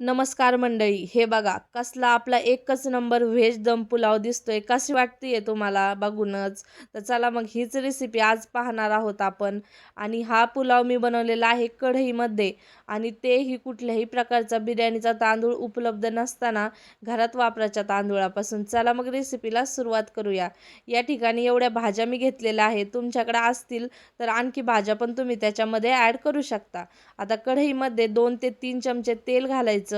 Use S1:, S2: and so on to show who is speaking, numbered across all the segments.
S1: नमस्कार मंडळी हे बघा कसला आपला एकच नंबर व्हेज दम पुलाव दिसतोय कशी वाटतेय तुम्हाला बघूनच? तर चला मग हीच रेसिपी आज पाहणार आहोत आपण. आणि हा पुलाव मी बनवलेला आहे कढईमध्ये आणि तेही कुठल्याही प्रकारचा बिर्याणीचा तांदूळ उपलब्ध नसताना घरात वापराच्या तांदूळापासून. चला मग रेसिपीला सुरुवात करूया. या ठिकाणी एवढ्या भाज्या मी घेतलेल्या आहेत. तुमच्याकडे असतील तर आणखी भाज्या पण तुम्ही त्याच्यामध्ये ॲड करू शकता. आता कढईमध्ये दोन ते तीन चमचे तेल घालायचं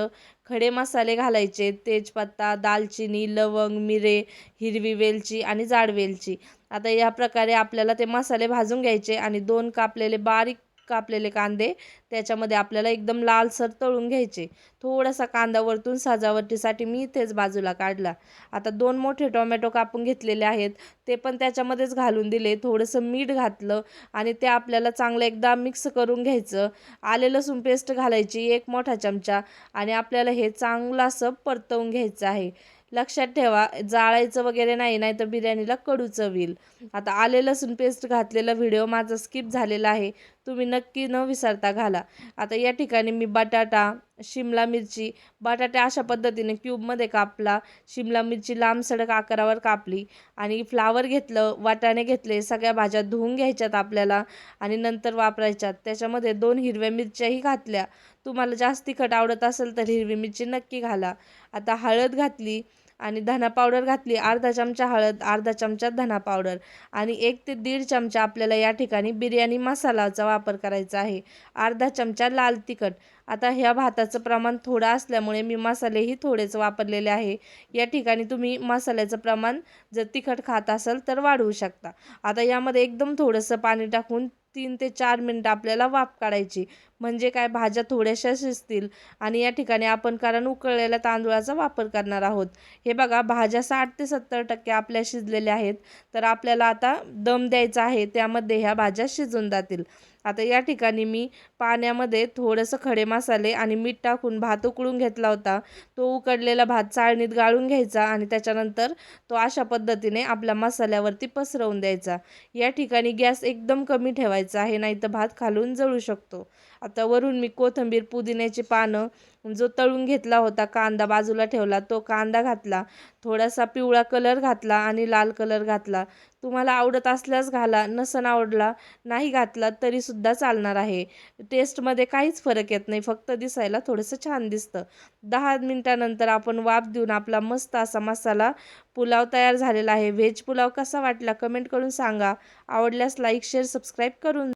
S1: खडे मसाले घालायचे तेजपत्ता दालचिनी लवंग मिरे हिरवी वेलची आणि जाड वेलची. आता या प्रकारे आपल्याला ते मसाले भाजून घ्यायचे आणि दोन कापलेले बारीक कापलेले कांदे. त्याच्यामध्ये आपल्याला एकदम लालसर तळून घ्यायचे. थोडासा कांदा वरतून सजावटीसाठी मी इथेच बाजूला काढला. आता दोन मोठे टोमॅटो कापून घेतलेले आहेत. ते पण त्याच्यामध्येच घालून दिले. थोडंसं मीठ घातलं आणि ते आपल्याला चांगलं एकदा मिक्स करून घ्यायचं. आले लसूण पेस्ट घालायची एक मोठा चमचा. आणि आपल्याला हे चांगलं असं परतवून घ्यायचं आहे. लक्षात ठेवा जाळायचं वगैरे नाही नाही तर बिर्याणीला कडू चवील आता आले लसूण पेस्ट घातलेला व्हिडिओ माझा स्किप झालेला आहे. तुम्ही नक्की न विसरता घाला. आता या ठिकाणी मी बटाटा शिमला मिरची बटाटे अशा पद्धतीने क्यूबमध्ये कापला. शिमला मिरची लांब सडक आकारावर कापली आणि फ्लावर घेतलं वाटाणे घेतले सगळ्या भाज्या धुवून घ्यायच्यात आपल्याला आणि नंतर वापरायच्यात. त्याच्यामध्ये दोन हिरव्या मिरच्याही घातल्या. तुम्हाला जास्त तिखट आवडत असेल तर हिरवी मिरची नक्की घाला. आता हळद घातली. आणि धना पावडर घातली अर्धा चमचा हळद अर्धा चमचा धना पावडर आणि एक ते दीड चमचा आपल्याला या ठिकाणी बिर्याणी मसालाचा वापर करायचा आहे. अर्धा चमचा लाल तिखट. आता ह्या भाताचं प्रमाण थोडं असल्यामुळे मी मसालेही थोडेच वापरलेले आहे. या ठिकाणी तुम्ही मसाल्याचं प्रमाण जर तिखट खात असाल तर वाढवू शकता. आता यामध्ये एकदम थोडंसं पाणी टाकून तीन ते चार मिनटं आपल्याला वाफ काढायची. म्हणजे काय भाज्या थोड्याशा शिजतील आणि या ठिकाणी आपण कारण उकळलेल्या तांदूळाचा वापर करणार आहोत. हे बघा भाज्या साठ ते सत्तर टक्के आपल्या शिजलेल्या आहेत. तर आपल्याला आता दम द्यायचा आहे त्यामध्ये ह्या भाज्या शिजून जातील. आता या ठिकाणी मी पाण्यामध्ये थोडंसं खडे मसाले आणि मीठ टाकून भात उकळून घेतला होता. तो उकडलेला भात चाळणीत गाळून घ्यायचा आणि त्याच्यानंतर तो अशा पद्धतीने आपल्या मसाल्यावरती पसरवून द्यायचा. या ठिकाणी गॅस एकदम कमी ठेवायचा आहे नाही तर भात खालून जळू शकतो. आता वरून मी कोथिंबीर पुदिन्याची पानं जो तळून घेतला होता कांदा बाजूला ठेवला तो कांदा घातला थोडासा पिवळा कलर घातला आणि लाल कलर घातला. तुम्हाला आवडत असल्यास घाला नसन आवडला नाही घातला तरीसुद्धा चालणार आहे. टेस्टमध्ये काहीच फरक येत नाही फक्त दिसायला थोडंसं छान दिसतं. दहा मिनटानंतर आपण वाफ देऊन आपला मस्त असा मसाला पुलाव तयार झालेला आहे. व्हेज पुलाव कसा वाटला कमेंट करून सांगा. आवडल्यास लाईक शेअर सबस्क्राईब करून